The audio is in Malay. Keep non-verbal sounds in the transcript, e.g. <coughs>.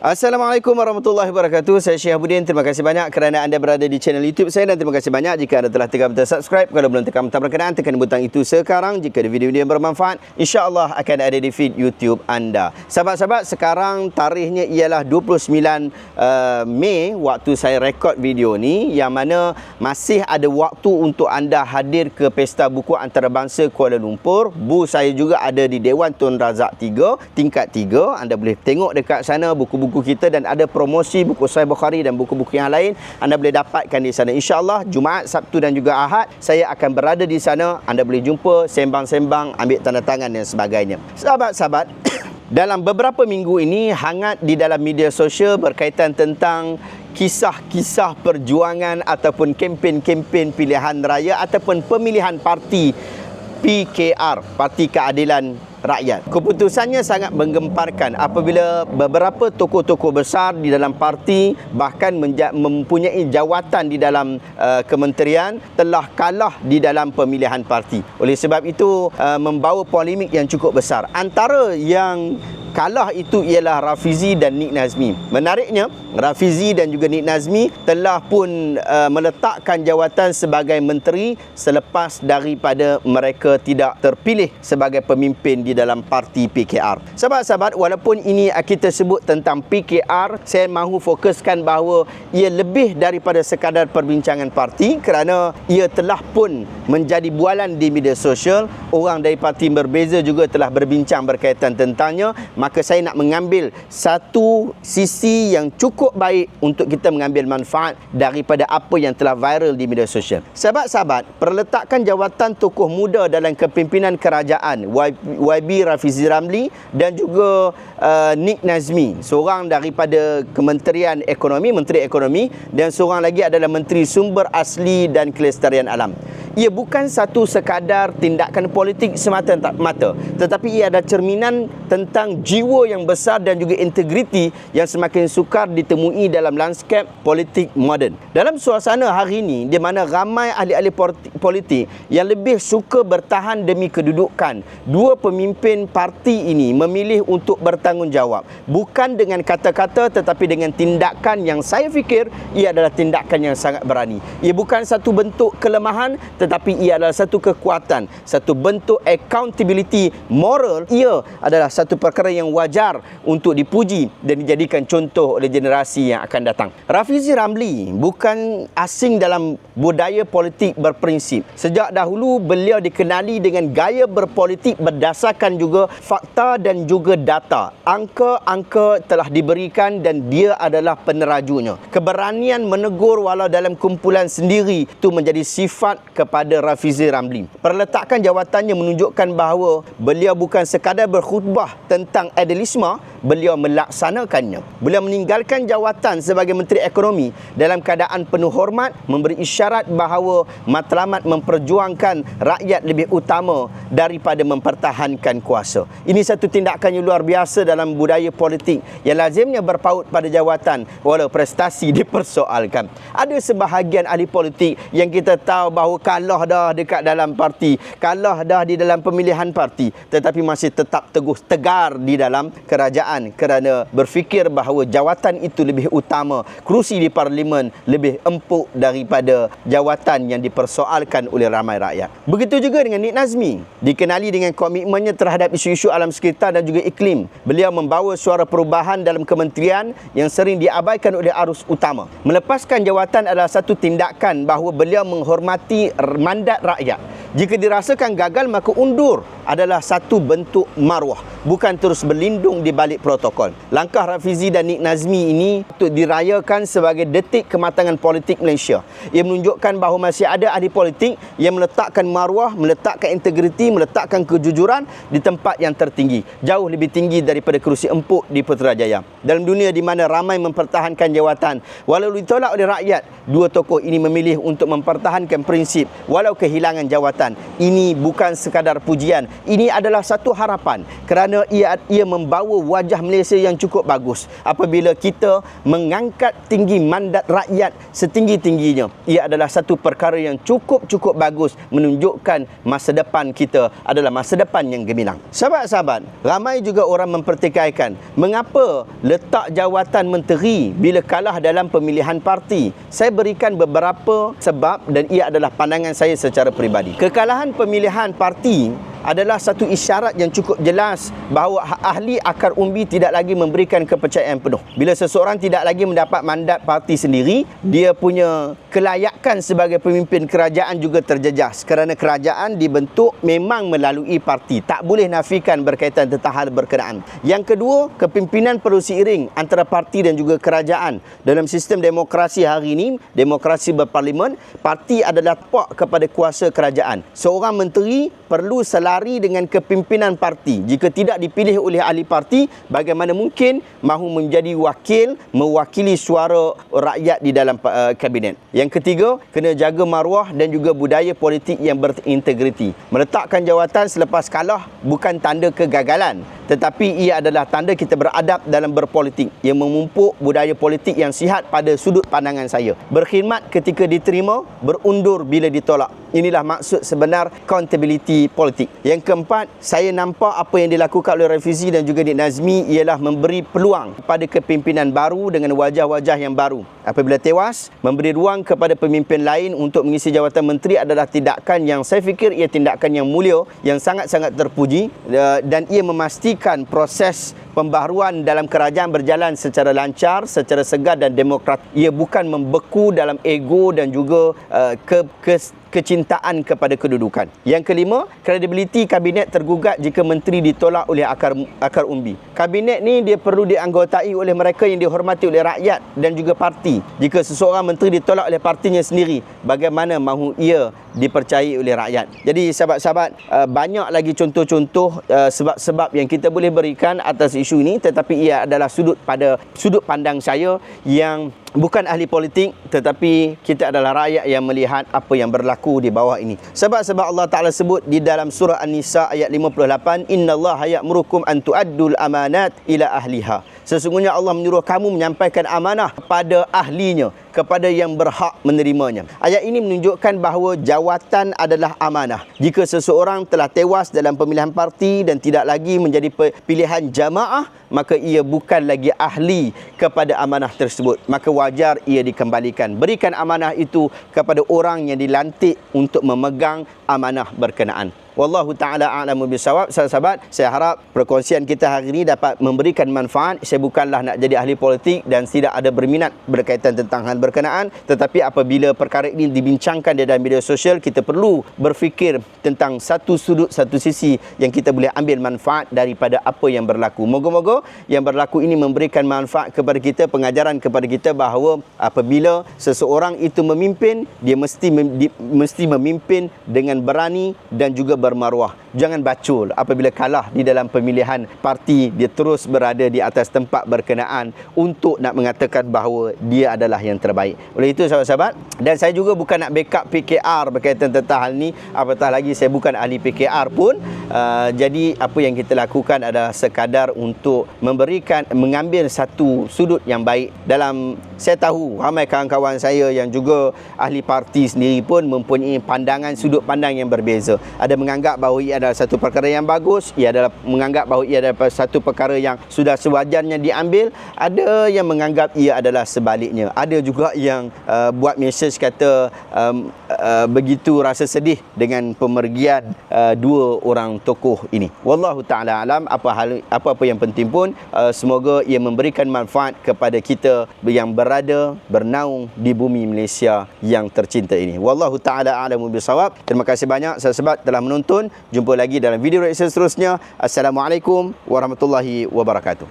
Assalamualaikum warahmatullahi wabarakatuh. Saya Syekh. Terima kasih banyak kerana anda berada di channel YouTube saya dan terima kasih banyak jika anda telah tekan butang subscribe. Kalau belum tekan butang berkenaan, tekan butang itu sekarang. Jika ada video-video yang bermanfaat, insya-Allah akan ada di feed YouTube anda. Sahabat-sahabat, sekarang tarikhnya ialah 29 uh, Mei waktu saya rekod video ni yang mana masih ada waktu untuk anda hadir ke Pesta Buku Antarabangsa Kuala Lumpur. Bu saya juga ada di Dewan Tun Razak 3, tingkat 3. Anda boleh tengok dekat sana buku-buku buku kita dan ada promosi buku Sahih Bukhari dan buku-buku yang lain anda boleh dapatkan di sana. Insyaallah Jumaat Sabtu dan juga Ahad saya akan berada di sana. Anda boleh jumpa sembang-sembang ambil tanda tangan dan sebagainya. Sahabat-sahabat <coughs> dalam beberapa minggu ini hangat di dalam media sosial berkaitan tentang kisah-kisah perjuangan ataupun kempen-kempen pilihan raya ataupun pemilihan parti PKR Parti Keadilan rakyat. Keputusannya sangat menggemparkan apabila beberapa tokoh-tokoh besar di dalam parti bahkan mempunyai jawatan di dalam uh, kementerian telah kalah di dalam pemilihan parti. Oleh sebab itu uh, membawa polemik yang cukup besar. Antara yang kalah itu ialah Rafizi dan Nik Nazmi. Menariknya, Rafizi dan juga Nik Nazmi telah pun uh, meletakkan jawatan sebagai menteri selepas daripada mereka tidak terpilih sebagai pemimpin di dalam parti PKR. Sahabat-sahabat, walaupun ini kita sebut tentang PKR, saya mahu fokuskan bahawa ia lebih daripada sekadar perbincangan parti kerana ia telah pun menjadi bualan di media sosial. Orang dari parti berbeza juga telah berbincang berkaitan tentangnya maka saya nak mengambil satu sisi yang cukup baik untuk kita mengambil manfaat daripada apa yang telah viral di media sosial. Sahabat-sahabat, perletakan jawatan tokoh muda dalam kepimpinan kerajaan YB Rafizi Ramli dan juga uh, Nick Nazmi, seorang daripada Kementerian Ekonomi, Menteri Ekonomi dan seorang lagi adalah Menteri Sumber Asli dan Kelestarian Alam ia bukan satu sekadar tindakan politik semata-mata tetapi ia ada cerminan tentang jiwa yang besar dan juga integriti yang semakin sukar ditemui dalam lanskap politik moden. Dalam suasana hari ini di mana ramai ahli-ahli politik yang lebih suka bertahan demi kedudukan dua pemimpin parti ini memilih untuk bertanggungjawab. Bukan dengan kata-kata tetapi dengan tindakan yang saya fikir ia adalah tindakan yang sangat berani. Ia bukan satu bentuk kelemahan tetapi ia adalah satu kekuatan, satu bentuk accountability moral. Ia adalah satu perkara yang wajar untuk dipuji dan dijadikan contoh oleh generasi yang akan datang. Rafizi Ramli bukan asing dalam budaya politik berprinsip. Sejak dahulu beliau dikenali dengan gaya berpolitik berdasarkan juga fakta dan juga data. Angka-angka telah diberikan dan dia adalah penerajunya. Keberanian menegur walau dalam kumpulan sendiri itu menjadi sifat kepada kepada Rafizi Ramli. Perletakan jawatannya menunjukkan bahawa beliau bukan sekadar berkhutbah tentang idealisme, beliau melaksanakannya. Beliau meninggalkan jawatan sebagai Menteri Ekonomi dalam keadaan penuh hormat, memberi isyarat bahawa matlamat memperjuangkan rakyat lebih utama daripada mempertahankan kuasa. Ini satu tindakan yang luar biasa dalam budaya politik yang lazimnya berpaut pada jawatan walau prestasi <laughs> dipersoalkan. Ada sebahagian ahli politik yang kita tahu bahawa kalah dah dekat dalam parti, kalah dah di dalam pemilihan parti, tetapi masih tetap teguh tegar di dalam kerajaan kerana berfikir bahawa jawatan itu lebih utama, kerusi di parlimen lebih empuk daripada jawatan yang dipersoalkan oleh ramai rakyat. Begitu juga dengan Nik Nazmi, dikenali dengan komitmennya terhadap isu-isu alam sekitar dan juga iklim. Beliau membawa suara perubahan dalam kementerian yang sering diabaikan oleh arus utama. Melepaskan jawatan adalah satu tindakan bahawa beliau menghormati mandat rakyat. Jika dirasakan gagal maka undur adalah satu bentuk maruah bukan terus berlindung di balik protokol. Langkah Rafizi dan Nik Nazmi ini untuk dirayakan sebagai detik kematangan politik Malaysia. Ia menunjukkan bahawa masih ada ahli politik yang meletakkan maruah, meletakkan integriti, meletakkan kejujuran di tempat yang tertinggi. Jauh lebih tinggi daripada kerusi empuk di Putrajaya. Dalam dunia di mana ramai mempertahankan jawatan, walau ditolak oleh rakyat, dua tokoh ini memilih untuk mempertahankan prinsip walau kehilangan jawatan. Ini bukan sekadar pujian. Ini adalah satu harapan kerana kerana ia ia membawa wajah Malaysia yang cukup bagus. Apabila kita mengangkat tinggi mandat rakyat setinggi-tingginya ia adalah satu perkara yang cukup-cukup bagus menunjukkan masa depan kita adalah masa depan yang gemilang. Sahabat-sahabat ramai juga orang mempertikaikan mengapa letak jawatan menteri bila kalah dalam pemilihan parti. Saya berikan beberapa sebab dan ia adalah pandangan saya secara peribadi. Kekalahan pemilihan parti adalah satu isyarat yang cukup jelas bahawa ahli akar umbi tidak lagi memberikan kepercayaan penuh. Bila seseorang tidak lagi mendapat mandat parti sendiri, dia punya kelayakan sebagai pemimpin kerajaan juga terjejas kerana kerajaan dibentuk memang melalui parti. Tak boleh nafikan berkaitan tentang hal berkenaan. Yang kedua, kepimpinan perlu seiring antara parti dan juga kerajaan. Dalam sistem demokrasi hari ini, demokrasi berparlimen, parti adalah pok kepada kuasa kerajaan. Seorang menteri perlu selalu lari dengan kepimpinan parti. Jika tidak dipilih oleh ahli parti, bagaimana mungkin mahu menjadi wakil mewakili suara rakyat di dalam uh, kabinet. Yang ketiga, kena jaga maruah dan juga budaya politik yang berintegriti. Meletakkan jawatan selepas kalah bukan tanda kegagalan, tetapi ia adalah tanda kita beradab dalam berpolitik yang memumpuk budaya politik yang sihat pada sudut pandangan saya. Berkhidmat ketika diterima, berundur bila ditolak. Inilah maksud sebenar accountability politik. Yang keempat, saya nampak apa yang dilakukan oleh Refizi dan juga Dik Nazmi ialah memberi peluang kepada kepimpinan baru dengan wajah-wajah yang baru. Apabila tewas, memberi ruang kepada pemimpin lain untuk mengisi jawatan menteri adalah tindakan yang saya fikir ia tindakan yang mulia, yang sangat-sangat terpuji eh, dan ia memastikan proses pembaharuan dalam kerajaan berjalan secara lancar, secara segar dan demokrat. Ia bukan membeku dalam ego dan juga uh, ke, ke kecintaan kepada kedudukan. Yang kelima, kredibiliti kabinet tergugat jika menteri ditolak oleh akar akar umbi. Kabinet ni dia perlu dianggotai oleh mereka yang dihormati oleh rakyat dan juga parti. Jika seseorang menteri ditolak oleh partinya sendiri, bagaimana mahu ia dipercayai oleh rakyat. Jadi sahabat-sahabat, uh, banyak lagi contoh-contoh uh, sebab-sebab yang kita boleh berikan atas isu ini tetapi ia adalah sudut pada sudut pandang saya yang bukan ahli politik tetapi kita adalah rakyat yang melihat apa yang berlaku di bawah ini. Sebab sebab Allah Taala sebut di dalam surah An-Nisa ayat 58, "Innallaha ya'murukum an tu'addul amanat ila ahliha." Sesungguhnya Allah menyuruh kamu menyampaikan amanah kepada ahlinya, kepada yang berhak menerimanya. Ayat ini menunjukkan bahawa jawatan adalah amanah. Jika seseorang telah tewas dalam pemilihan parti dan tidak lagi menjadi pilihan jamaah, maka ia bukan lagi ahli kepada amanah tersebut. Maka wajar ia dikembalikan. Berikan amanah itu kepada orang yang dilantik untuk memegang amanah berkenaan. Wallahu taala a'lamu bisawab. Sahabat, saya harap perkongsian kita hari ini dapat memberikan manfaat. Saya bukanlah nak jadi ahli politik dan tidak ada berminat berkaitan tentang hal berkenaan, tetapi apabila perkara ini dibincangkan di dalam media sosial, kita perlu berfikir tentang satu sudut, satu sisi yang kita boleh ambil manfaat daripada apa yang berlaku. Moga-moga yang berlaku ini memberikan manfaat kepada kita, pengajaran kepada kita bahawa apabila seseorang itu memimpin, dia mesti mesti memimpin dengan berani dan juga bermaruah. Jangan bacul apabila kalah di dalam pemilihan parti dia terus berada di atas tempat berkenaan untuk nak mengatakan bahawa dia adalah yang terbaik. Oleh itu sahabat-sahabat dan saya juga bukan nak backup PKR berkaitan tentang hal ni apatah lagi saya bukan ahli PKR pun uh, jadi apa yang kita lakukan adalah sekadar untuk memberikan mengambil satu sudut yang baik dalam saya tahu ramai kawan-kawan saya yang juga ahli parti sendiri pun mempunyai pandangan sudut pandang yang berbeza. Ada menganggap bahawa ia adalah satu perkara yang bagus, ia adalah menganggap bahawa ia adalah satu perkara yang sudah sewajarnya diambil, ada yang menganggap ia adalah sebaliknya. Ada juga yang uh, buat mesej kata um, uh, begitu rasa sedih dengan pemergian uh, dua orang tokoh ini. Wallahu taala alam apa hal apa-apa yang penting pun uh, semoga ia memberikan manfaat kepada kita yang berada bernaung di bumi Malaysia yang tercinta ini. Wallahu taala alamu bisawab. Terima kasih banyak sahabat telah menonton. Jumpa lagi dalam video reaction seterusnya. Assalamualaikum warahmatullahi wabarakatuh.